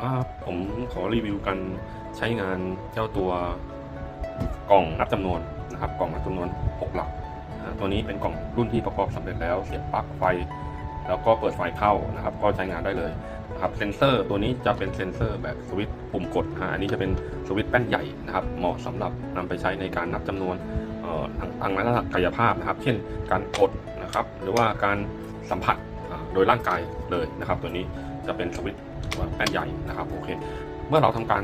ครับผมขอรีวิวกันใช้งานเจ้าตัวกล่องนับจำนวนนะครับกล่องนับจำนวน 6 หลัก ตัวนี้เป็นกล่องรุ่นที่ประกอบสำเร็จแล้ว เสียบปลั๊กไฟ แล้วก็เปิดไฟเข้านะครับ ก็ใช้งานได้เลยนะครับเซนเซอร์ตัวนี้จะเป็นเซนเซอร์แบบสวิตช์ปุ่มกดอันนี้จะเป็นสวิตช์แป้นใหญ่นะครับ เหมาะสำหรับนำไปใช้ในการนับจำนวนทางทางลักษณะกายภาพนะครับ เช่นการกดนะครับ หรือว่าการสัมผัส โดยร่างกายเลยนะครับ ตัวนี้จะเป็นสวิตช์แป้นใหญ่นะครับโอเค เมื่อเราทำการ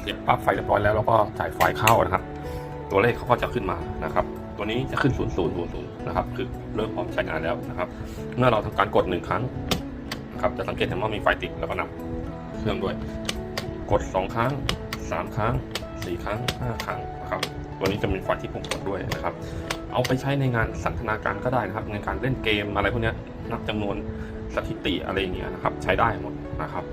เสียบปลั๊กไฟเรียบร้อยแล้วเราก็จ่ายไฟเข้านะครับ ตัวเลขเขาก็จะขึ้นมานะครับ ตัวนี้จะขึ้น0 0 0 0นะครับ คือเริ่มพร้อมใช้งานแล้วนะครับ เมื่อเราทำการกดหนึ่งครั้งนะครับ จะสังเกตเห็นว่ามีไฟติดแล้วก็นับเครื่องด้วย กด 2 ครั้ง 3 ครั้ง 4 ครั้ง 5 ครั้งนะครับ ตัวนี้จะมีไฟที่ปุ่มกดด้วยนะครับ เอาไปใช้ในงานสันทนาการก็ได้นะครับ ในการเล่นเกมอะไรพวกนี้นับจำนวนสถิติอะไรอย่างเงี้ยนะครับ ใช้ได้หมดนะครับ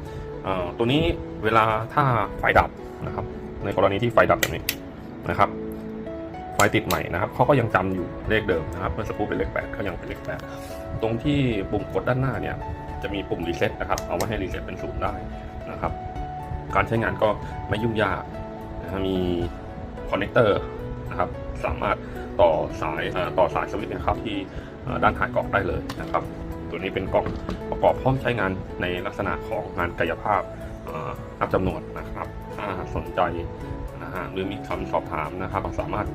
ตัวนี้เวลาถ้าไฟดับนะครับ ในกรณีที่ไฟดับแบบนี้นะครับ ไฟติดใหม่นะครับเขาก็ยังจำอยู่เลขเดิมนะครับเมื่อสักครู่เป็นเลขแปดก็ยังเป็นเลขแปดตรงที่ปุ่มกดด้านหน้าเนี่ยจะมีปุ่มรีเซ็ตนะครับ เอาไว้ให้รีเซ็ตเป็นศูนย์ได้นะครับ การใช้งานก็ไม่ยุ่งยากนะฮะมีคอนเนคเตอร์ นะครับ สามารถต่อสายต่อสายสวิตช์นะครับที่ด้านท้ายกล่องได้เลยนะครับ ตัวนี้เป็นกล่องประกอบพร้อมใช้งานในลักษณะของงานกายภาพนับจำนวนนะครับ ถ้าสนใจนะฮะหรือมีคำสอบถามนะครับ สามารถ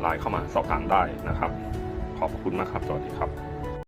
ไลน์เข้ามาสอบถามได้นะครับ ขอบคุณมากครับสวัสดีครับ